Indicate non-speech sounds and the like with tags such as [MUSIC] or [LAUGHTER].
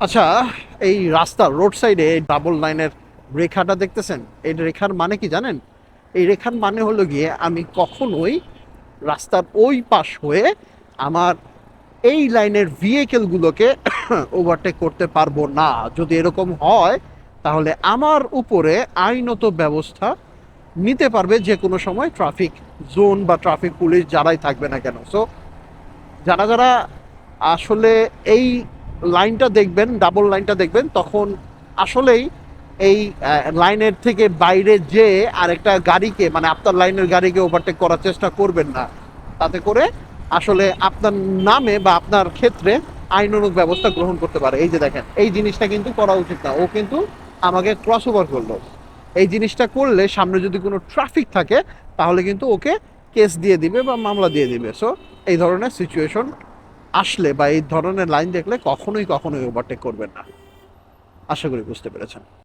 আচ্ছা এই রাস্তার রোড সাইডে এই ডাবল লাইনের রেখাটা দেখতেছেন? এই রেখার মানে কি জানেন? এই রেখার মানে হলো গিয়ে আমি কখনোই রাস্তার ওই পাশ হয়ে আমার এই লাইনের ভেহিকেলগুলোকে ওভারটেক [COUGHS] করতে পারব না। যদি এরকম হয়, তাহলে আমার উপরে আইনত ব্যবস্থা নিতে পারবে যে কোনো সময় ট্রাফিক জোন বা ট্রাফিক পুলিশ যারাই থাকবে না কেন। সো যারা যারা আসলে এই লাইনটা দেখবেন ডাবল লাইনটা দেখবেন, তখন আসলেই এই লাইনের থেকে বাইরে যে আরেকটা গাড়িকে মানে আপনার লাইনের গাড়িকে ওভারটেক করার চেষ্টা করবেন না। তাতে করে আসলে আপনার নামে বা আপনার ক্ষেত্রে আইনানুগ ব্যবস্থা গ্রহণ করতে পারে। এই যে দেখেন, এই জিনিসটা কিন্তু করা উচিত না। ও কিন্তু আমাকে ক্রস ওভার করল। এই জিনিসটা করলে সামনে যদি কোনো ট্রাফিক থাকে, তাহলে কিন্তু ওকে কেস দিয়ে দিবে বা মামলা দিয়ে দিবে। সো এই ধরনের সিচুয়েশন আসলে বা এই ধরনের লাইন দেখলে কখনোই কখনোই ওভারটেক করবেন না। আশা করি বুঝতে পেরেছেন।